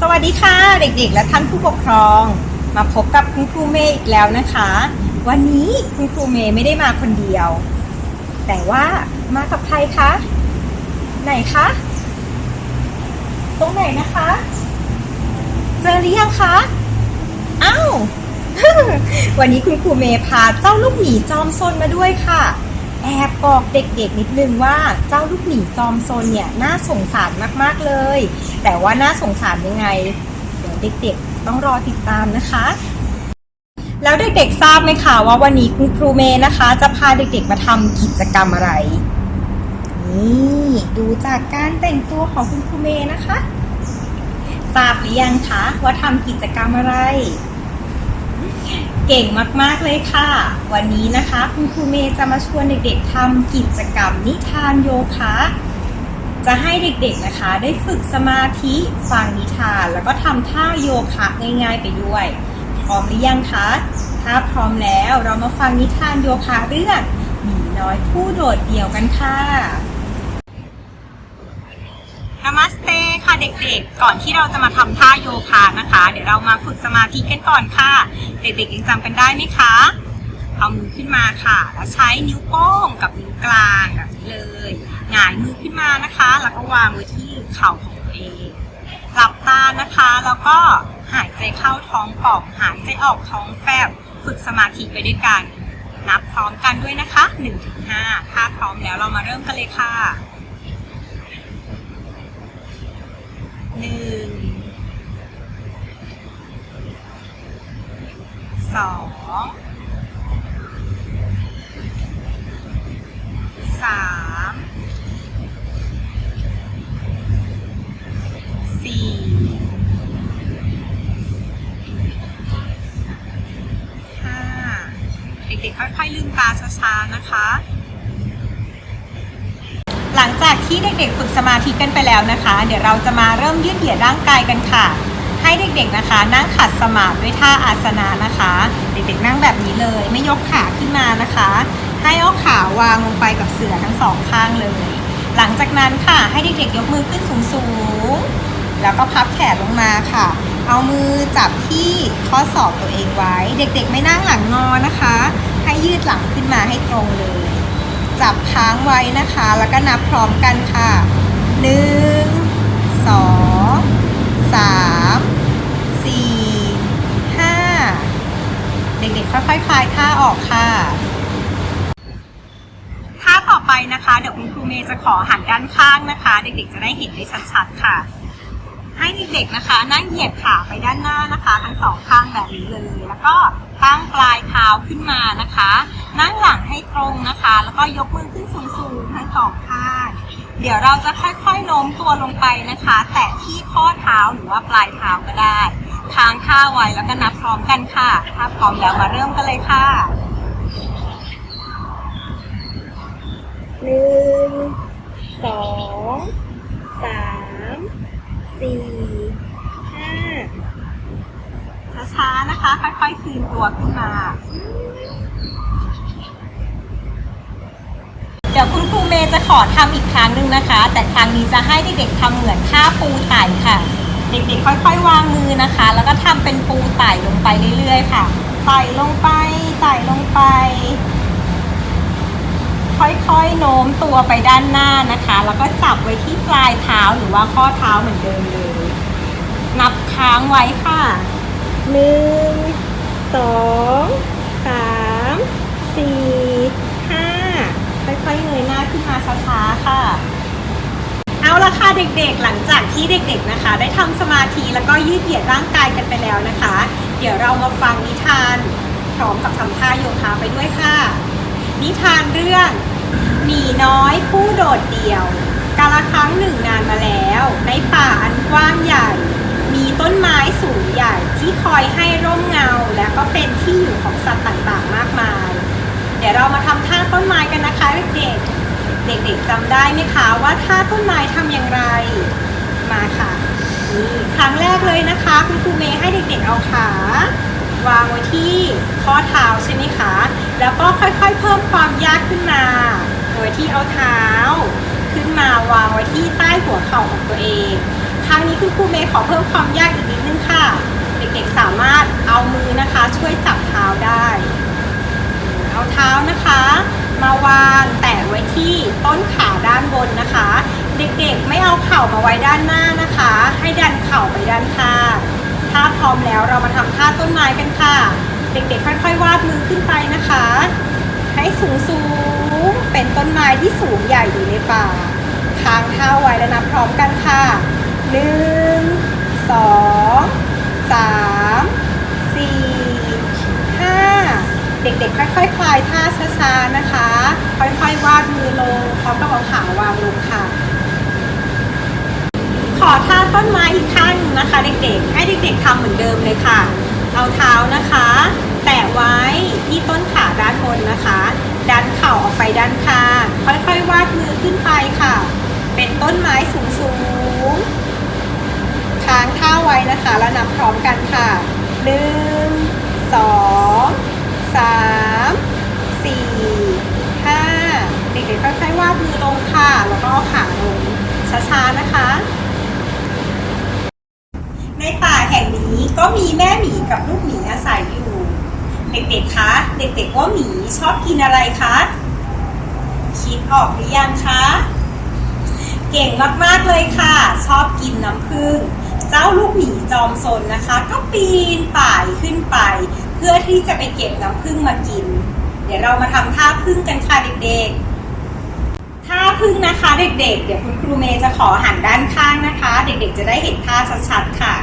สวัสดีค่ะเด็กๆ และท่านผู้ปกครอง มาพบกับคุณครูเมย์อีกแล้วนะคะ วันนี้คุณครูเมย์ไม่ได้มาคนเดียว แต่ว่ามากับใครคะไหนคะตรงไหนนะคะ เจอหรือยังคะอ้าววันนี้คุณครูเมย์พาเจ้าลูกหมีจอมซนมาด้วยค่ะ แอบบอกเด็กๆนิดนึงว่าเจ้าลูกหมีจอมโซนเนี่ยน่าสงสารมากๆเลย แต่ว่าน่าสงสารยังไง เดี๋ยวเด็กๆต้องรอติดตามนะคะ แล้วเด็กๆทราบไหมคะว่าวันนี้คุณครูเมย์นะคะ จะพาเด็กๆมาทำกิจกรรมอะไร นี่ดูจากการแต่งตัวของคุณครูเมย์นะคะทราบหรือยังคะว่าทำกิจกรรมอะไร เก่งมาก ๆ เลยค่ะ วันนี้นะคะคุณครูเมย์จะมาชวนเด็กๆทำกิจกรรมนิทานโยคะ จะให้เด็กๆนะคะ ได้ฝึกสมาธิฟังนิทาน แล้วก็ทำท่าโยคะง่าย ๆ ไปด้วย พร้อมหรือยังคะ ถ้าพร้อมแล้วเรามาฟังนิทานโยคะเรื่องหมีน้อยผู้โดดเดี่ยวกันค่ะนามัสเต ค่ะเด็กๆ ก่อนที่เราจะมาทำท่าโยคะนะคะ เดี๋ยวเรามาฝึกสมาธิกันก่อนค่ะ เด็กๆยังจำกันได้ไหมคะ เอามือขึ้นมาค่ะ แล้วใช้นิ้วโป้งกับนิ้วกลางแบบนี้เลยหงายมือขึ้นมานะคะ แล้วก็วางไว้ที่เข่าของตัวเองหลับตานะคะ แล้วก็หายใจเข้าท้องป่องหายใจออกท้องแฟบฝึกสมาธิไปด้วยกัน นับพร้อมกันด้วยนะคะ 1-5 ถ้าพร้อมแล้วเรามาเริ่มกันเลยค่ะ หนึ่งสองสามสี่ห้าเด็กๆค่อยๆลืมตาช้าๆนะคะ หลังจากที่เด็กๆฝึกสมาธิกันไปแล้วนะคะ เดี๋ยวเราจะมาเริ่มยืดเหยียดร่างกายกันค่ะ ให้เด็กๆนะคะ นั่งขัดสมาธิด้วยท่าอาสนะนะคะ เด็กๆนั่งแบบนี้เลย ไม่ยกขาขึ้นมานะคะ ให้เอาขาวางลงไปกับเสื่อทั้งสองข้างเลย หลังจากนั้นค่ะให้เด็กๆยกมือขึ้นสูงๆแล้วก็พับแขนลงมาค่ะ เอามือจับที่ข้อศอกตัวเองไว้ เด็กๆ ไม่นั่งหลังงอนะคะ ให้ยืดหลังขึ้นมาให้ตรงเลย จับค้างไว้นะคะ แล้วก็นับพร้อมกันค่ะหนึ่งสองสามสี่ห้าเด็กๆ ค่อยๆคลายท่าออกค่ะท่าต่อไปนะคะ เดี๋ยวคุณครูเมย์จะขอหันด้านข้างนะคะ เด็กๆ จะได้เห็นได้ชัดๆ ค่ะ ให้เด็กๆนะคะ นั่งเหยียดขาไปด้านหน้านะคะทั้งสองข้างแบบนี้เลย แล้วก็ตั้งปลายเท้าขึ้นมานะคะ นั่งหลังให้ตรงนะคะ แล้วก็ยกมือขึ้นสูงๆทั้งสองข้างเดี๋ยวเราจะค่อยๆโน้มตัวลงไปนะคะ แตะที่ข้อเท้าหรือว่าปลายเท้าก็ได้ค้างท่าไว้แล้วก็นับพร้อมกันค่ะ ถ้าพร้อมแล้วมาเริ่มกันเลยค่ะหนึ่งสองสาม สี่ห้าช้าๆนะคะ ค่อยๆคืนตัวขึ้นมา เดี๋ยวคุณครูเมย์จะขอทำอีกครั้งหนึ่งนะคะ แต่ครั้งนี้จะให้เด็กๆทำเหมือนท่าปูไต่ค่ะ เด็กๆ ค่อยๆ วางมือนะคะ แล้วก็ทำเป็นปูไต่ลงไปเรื่อยๆ ค่ะ ไต่ลงไป ไต่ลงไป ค่อยๆโน้มตัวไปด้านหน้านะคะ แล้วก็จับไว้ที่ปลายเท้าหรือว่าข้อเท้าเหมือนเดิมเลย นับค้างไว้ค่ะหนึ่งสองสามสี่ห้าค่อยๆเงยหน้าขึ้นมาช้าๆค่ะเอาละค่ะเด็กๆ หลังจากที่เด็กๆนะคะ ได้ทำสมาธิแล้วก็ยืดเหยียดร่างกายกันไปแล้วนะคะ เดี๋ยวเรามาฟังนิทานพร้อมกับทำท่าโยคะไปด้วยค่ะ นิทานเรื่อง หมีน้อยผู้โดดเดี่ยว กาละครั้งหนึ่งนานมาแล้ว ในป่าอันกว้างใหญ่ มีต้นไม้สูงใหญ่ที่คอยให้ร่มเงา และก็เป็นที่อยู่ของสัตว์ต่างๆ มากมาย เดี๋ยวเรามาทำท่าต้นไม้กันนะคะเด็กๆ เด็กๆจำได้ไหมคะว่าท่าต้นไม้ทำอย่างไร มาค่ะนี่ครั้งแรกเลยนะคะคุณครูเมย์ให้เด็กๆเอาขาวางไว้ที่ข้อเท้าใช่ไหมคะ แล้วก็ค่อยๆ เพิ่มความยากขึ้นมา โดยที่เอาเท้า ขึ้นมาวางไว้ที่ใต้หัวเข่าของตัวเอง ครั้งนี้คุณครูเมย์ขอเพิ่มความยากอีกนิดนึงค่ะ เด็กๆสามารถเอามือนะคะช่วยจับเท้าได้ เอาเท้านะคะ มาวางแตะไว้ที่ต้นขาด้านบนนะคะ เด็กๆไม่เอาเข่ามาไว้ด้านหน้านะคะ ให้ดันเข่าไปด้านข้างถ้าพร้อมแล้วเรามาทำท่าต้นไม้กันค่ะ เด็กๆค่อยๆวาดมือขึ้นไปนะคะ ให้สูงสูง เป็นต้นไม้ที่สูงใหญ่อยู่ในป่าค้างเท้าไว้แล้วนับพร้อมกันค่ะหนึ่งสองสามสี่ห้าเด็กๆค่อยๆคลายท่าช้าๆนะคะ ค่อยๆ วาดมือลงพร้อมกับเอาขาวางลงค่ะ ขอท่าต้นไม้อีกข้างหนึ่งนะคะ เด็กๆ ให้เด็กๆทำเหมือนเดิมเลยค่ะ เอาเท้านะคะ แตะไว้ที่ต้นขาด้านบนนะคะ ดันเข่าออกไปด้านข้าง ค่อยๆ วาดมือขึ้นไปค่ะ เป็นต้นไม้สูงๆ ค้างเท้าไว้นะคะ แล้วนับพร้อมกันค่ะหนึ่งสองสามสี่ห้าเด็กๆค่อยๆวาดมือลงค่ะ แล้วก็ขาลงช้าๆนะคะ ในป่าแห่งนี้ก็มีแม่หมีกับลูกหมีอาศัยอยู่ เด็กๆ คะ เด็กๆ ว่าหมีชอบกินอะไรคะ คิดออกหรือยังคะ เก่งมากๆเลยค่ะ ชอบกินน้ำผึ้ง เจ้าลูกหมีจอมซนนะคะ ก็ปีนป่ายขึ้นไป เพื่อที่จะไปเก็บน้ำผึ้งมากิน เดี๋ยวเรามาทำท่าผึ้งกันค่ะเด็กๆ ท่าพึ่งนะคะเด็กๆ เดี๋ยวคุณครูเมย์จะขอหันด้านข้างนะคะ เด็กๆ จะได้เห็นท่าชัดๆค่ะ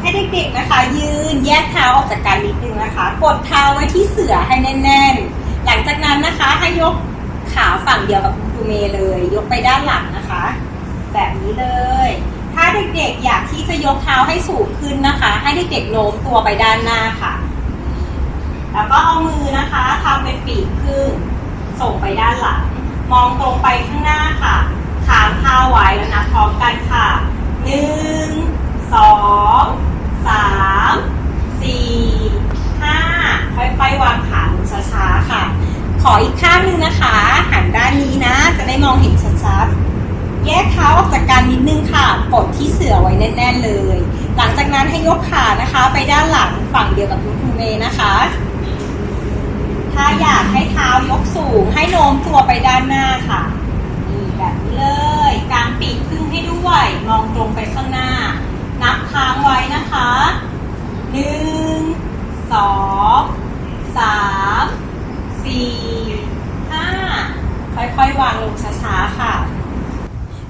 ให้เด็กๆนะคะ ยืนแยกเท้าออกจากกันนิดนึงนะคะ กดเท้าไว้ที่เสื่อให้แน่น ๆ หลังจากนั้นนะคะให้ยกขาฝั่งเดียวกับคุณครูเมย์เลย ยกไปด้านหลังนะคะ แบบนี้เลย เด็กๆอยากที่จะยกเท้าให้สูงขึ้นนะคะ ให้เด็กๆโน้มตัวไปด้านหน้าค่ะ แล้วก็เอามือนะคะทำเป็นปีกขึ้นส่งไปด้านหลัง มองตรงไปข้างหน้าค่ะค้างเท้าไว้แล้วนับพร้อมกันค่ะหนึ่งสองสามสี่ห้าค่อยๆวางขาลงช้าๆค่ะ ขออีกข้างหนึ่งนะคะ หันด้านนี้นะ จะได้มองเห็นชัดๆแยกเท้าออกจากกันนิดนึง กดที่เสื่อไว้แน่นๆเลย หลังจากนั้นให้ยกขานะคะ ไปด้านหลังฝั่งเดียวกับคุณครูเมย์นะคะ ถ้าอยากให้เท้ายกสูงให้โน้มตัวไปด้านหน้าค่ะนี่แบบนี้เลยกางปีกขึ้นให้ด้วย มองตรงไปข้างหน้า นับค้างไว้นะคะหนึ่งสองสามสี่ห้าค่อยๆวางลง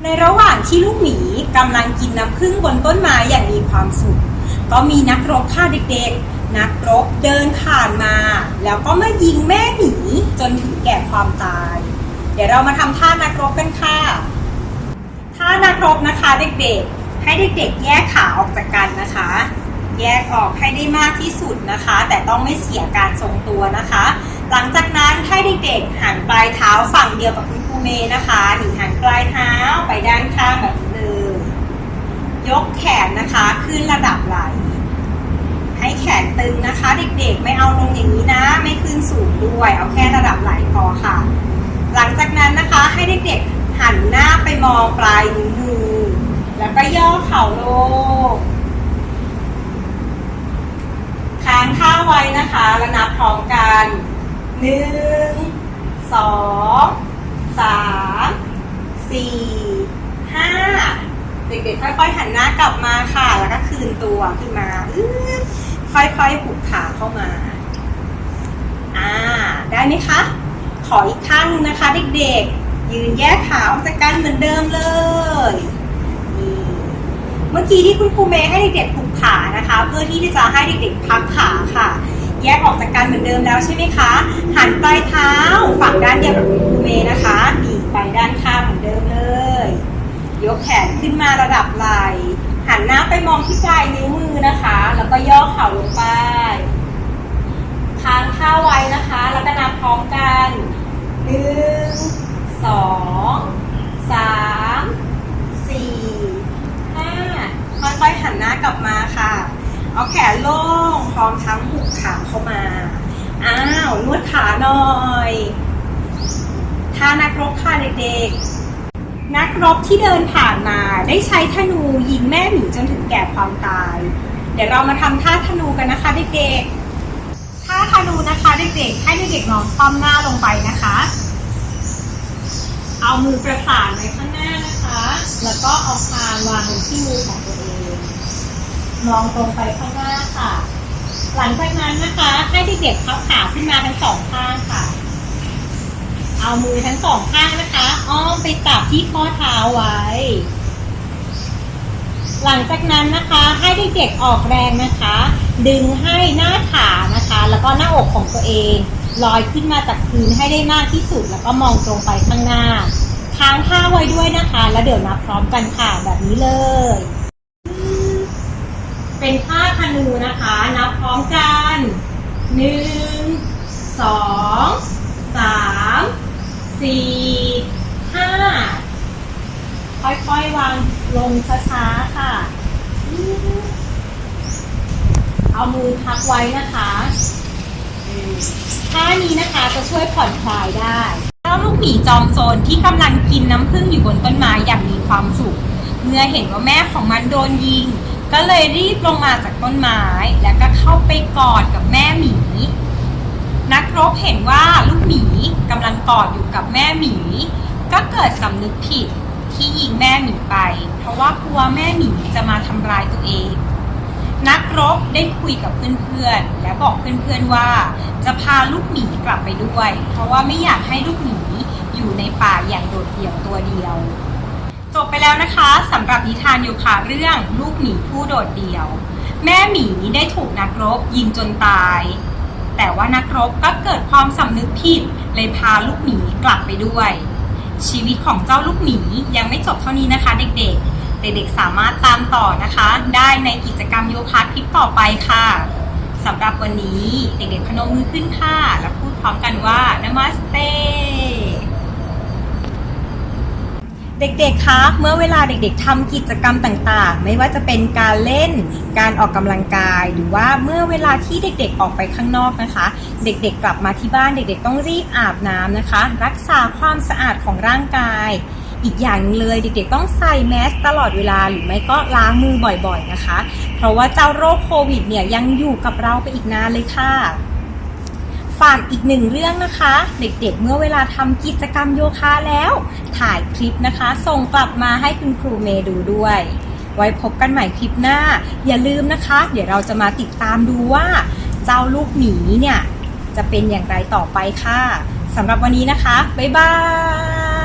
ในระหว่างที่ลูกหมีกำลังกินน้ำผึ้งบนต้นไม้อย่างมีความสุข ก็มีนักรบค่ะเด็กๆ นักรบเดินผ่านมา แล้วก็มายิงแม่หมีจนถึงแก่ความตาย เดี๋ยวเรามาทำท่านักรบกันค่ะ ท่านักรบนะคะเด็กๆ ให้เด็กๆ แยกขาออกจากกันนะคะ แยกออกให้ได้มากที่สุดนะคะ แต่ต้องไม่เสียการทรงตัวนะคะ หลังจากนั้นให้เด็กๆหันปลายเท้าฝั่งเดียวกับคุณ เมนะคะหนีหันปลายเท้าไปด้านข้างแบบนี้ยกแขนนะคะขึ้นระดับไหล ให้แขนตึงนะคะ เด็กๆ ไม่เอาลงอย่างนี้นะ ไม่ขึ้นสูงด้วย เอาแค่ระดับไหลพอค่ะ หลังจากนั้นนะคะให้เด็กๆหันหน้าไปมองปลายนิ้วมือแล้วก็ย่อเข่าลงค้างท่าไว้นะคะ แล้วนับพร้อมกันหนึ่งสอง สามสี่ห้าเด็กๆ ค่อยๆ หันหน้ากลับมาค่ะ แล้วก็คืนตัวขึ้นมาอื้อค่อยๆหุบขาเข้ามา อ่า ได้ไหมคะ ขออีกข้างนึงนะคะ เด็กๆ ยืนแยกขาออกจากกันเหมือนเดิมเลยเมื่อกี้ที่คุณครูเมย์ให้เด็กๆผูกขานะคะ เพื่อที่จะให้เด็กๆพักขาค่ะ แยกออกจากกันเหมือนเดิมแล้วใช่ไหมคะ หันปลายเท้าฝั่งด้านเดียวกับคุณครูเมย์นะคะดีไปด้านข้างเหมือนเดิมเลย ยกแขนขึ้นมาระดับไหล่หันหน้าไปมองที่ปลายนิ้วมือนะคะ แล้วก็ย่อเข่าลงไปค้างท่าไว้นะคะ แล้วก็นับพร้อมกันหนึ่งสองสามสี่ห้าค่อยๆหันหน้ากลับมาค่ะ เอาแขนลงพร้อมทั้งหุบขาเข้ามา อ้าวนวดขาหน่อยท่านักรบค่ะเด็กๆ นักรบที่เดินผ่านมาได้ใช้ธนูยิงแม่หมีจนถึงแก่ความตาย เดี๋ยวเรามาทำท่าธนูกันนะคะเด็กๆ ท่าธนูนะคะเด็กๆ ให้เด็กๆนอนคว่ำหน้าลงไปนะคะ เอามือประสานไว้ข้างหน้านะคะ แล้วก็เอาคางวางบนที่มือของตัวเอง มองตรงไปข้างหน้าค่ะ หลังจากนั้นนะคะให้เด็กๆพับขาขึ้นมาทั้งสองข้างค่ะ เอามือทั้งสองข้างนะคะ อ้อมไปจับที่ข้อเท้าไว้ หลังจากนั้นนะคะให้เด็กๆออกแรงนะคะ ดึงให้หน้าขานะคะ แล้วก็หน้าอกของตัวเองลอยขึ้นมาจากพื้นให้ได้มากที่สุด แล้วก็มองตรงไปข้างหน้าค้างท่าไว้ด้วยนะคะ แล้วเดี๋ยวนับพร้อมกันค่ะแบบนี้เลย เป็นท่าธนูนะคะ นับพร้อมกันหนึ่งสองสามสี่ห้าค่อยๆวางลงช้าๆค่ะ เอามือพักไว้นะคะท่านี้นะคะจะช่วยผ่อนคลายได้เจ้าลูกหมีจอมโซนที่กำลังกินน้ำผึ้งอยู่บนต้นไม้อย่างมีความสุข เมื่อเห็นว่าแม่ของมันโดนยิง ก็เลยรีบลงมาจากต้นไม้แล้วก็เข้าไปกอดกับแม่หมี นักรบเห็นว่าลูกหมีกำลังกอดอยู่กับแม่หมี ก็เกิดสำนึกผิดที่ยิงแม่หมีไป เพราะว่ากลัวแม่หมีจะมาทำร้ายตัวเอง นักรบได้คุยกับเพื่อนๆ และบอกเพื่อนๆว่า จะพาลูกหมีกลับไปด้วย เพราะว่าไม่อยากให้ลูกหมีอยู่ในป่าอย่างโดดเดี่ยวตัวเดียว จบไปแล้วนะคะสำหรับนิทานโยคะเรื่องลูกหมีผู้โดดเดี่ยว แม่หมีได้ถูกนักรบยิงจนตาย แต่ว่านักรบก็เกิดความสำนึกผิด เลยพาลูกหมีกลับไปด้วย ชีวิตของเจ้าลูกหมียังไม่จบเท่านี้นะคะ เด็กๆ เด็กๆสามารถตามต่อนะคะ ได้ในกิจกรรมโยคะคลิปต่อไปค่ะสำหรับวันนี้เด็กๆพนมมือขึ้นค่ะ แล้วพูดพร้อมกันว่านามาสเต เด็กๆ คะ เมื่อเวลาเด็กๆทำกิจกรรมต่างๆ ไม่ว่าจะเป็นการเล่น การออกกำลังกาย หรือว่าเมื่อเวลาที่เด็กๆ ออกไปข้างนอกนะคะ เด็กๆ กลับมาที่บ้าน เด็กๆ ต้องรีบอาบน้ำนะคะ รักษาความสะอาดของร่างกาย อีกอย่างหนึงเลยเด็กๆ ต้องใส่แมสตลอดเวลา หรือไม่ก็ล้างมือบ่อยๆ นะคะ เพราะว่าเจ้าโรคโควิดเนี่ยยังอยู่กับเราไปอีกนานเลยค่ะ ฝากอีกหนึ่งเรื่องนะคะ เด็กๆ เมื่อเวลาทำกิจกรรมโยคะแล้ว ถ่ายคลิปนะคะ ส่งกลับมาให้คุณครูเมย์ดูด้วย ไว้พบกันใหม่คลิปหน้า อย่าลืมนะคะ เดี๋ยวเราจะมาติดตามดูว่า เจ้าลูกหมีเนี่ย จะเป็นอย่างไรต่อไปค่ะสำหรับวันนี้นะคะ บ๊ายบาย